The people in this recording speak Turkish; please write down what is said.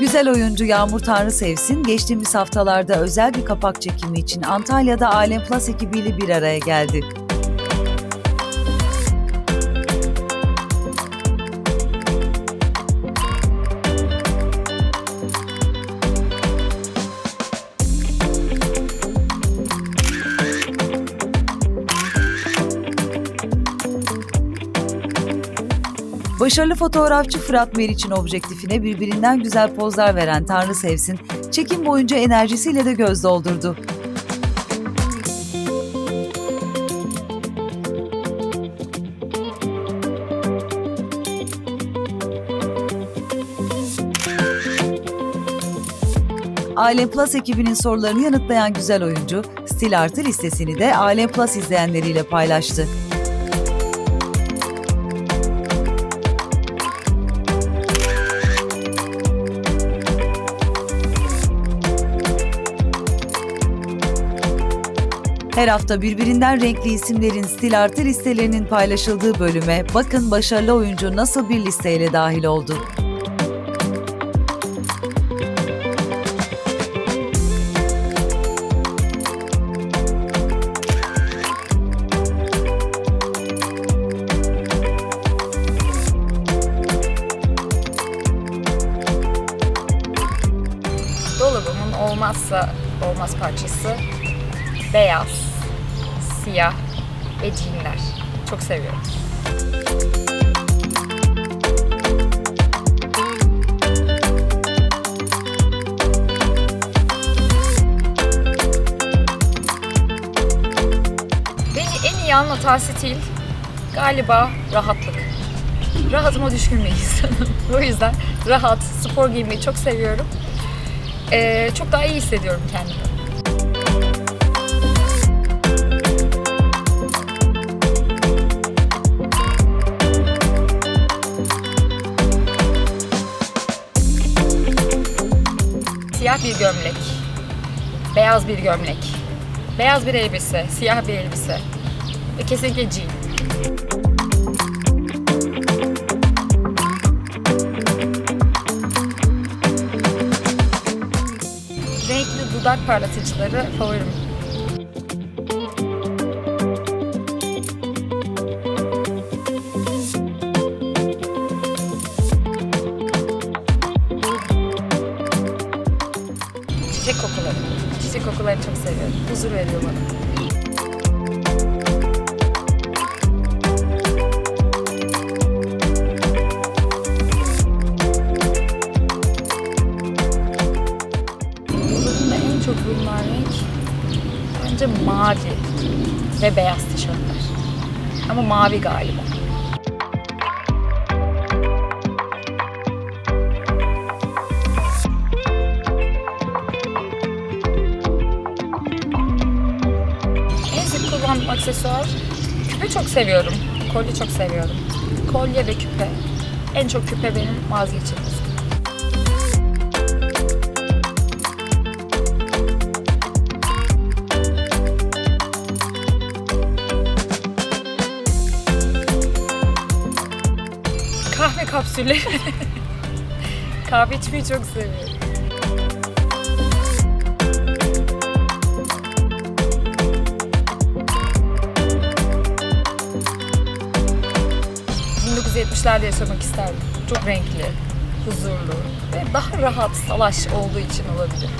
Güzel oyuncu Yağmur Tanrı Sevsin, geçtiğimiz haftalarda özel bir kapak çekimi için Antalya'da Alem Plus ekibiyle bir araya geldi. Başarılı fotoğrafçı Fırat Meriç'in objektifine birbirinden güzel pozlar veren Tanrı Sevsin, çekim boyunca enerjisiyle de göz doldurdu. Alem Plus ekibinin sorularını yanıtlayan güzel oyuncu, stil artı listesini de Alem Plus izleyenleriyle paylaştı. Her hafta birbirinden renkli isimlerin stil artı listelerinin paylaşıldığı bölüme bakın başarılı oyuncu nasıl bir listeyle dahil oldu. Dolabımın olmazsa olmaz parçası beyaz, siyah ve jeanler. Çok seviyorum. Beni en iyi anlatan stil galiba rahatlık. Rahatıma düşkün bir insanım. o yüzden rahat, spor giymeyi çok seviyorum. Ee, çok daha iyi hissediyorum kendimi. Siyah bir gömlek, beyaz bir gömlek, beyaz bir elbise, siyah bir elbise ve kesinlikle jean. Renkli dudak parlatıcıları favorim. Kokuları. Çiçek kokularını çok seviyorum. Huzur veriyor bana. Çok bulunan bence mavi ve beyaz tişörtler. Ama mavi galiba. Kullandığım aksesuar küpe çok seviyorum. Kolye çok seviyorum. Kolye ve küpe. En çok küpe benim vazgeçilmezim. Kahve kapsülleri. Kahve içmeyi çok seviyorum. ...1970'lerde yaşamak isterdim. Çok renkli, huzurlu ve daha rahat, salaş olduğu için olabilir.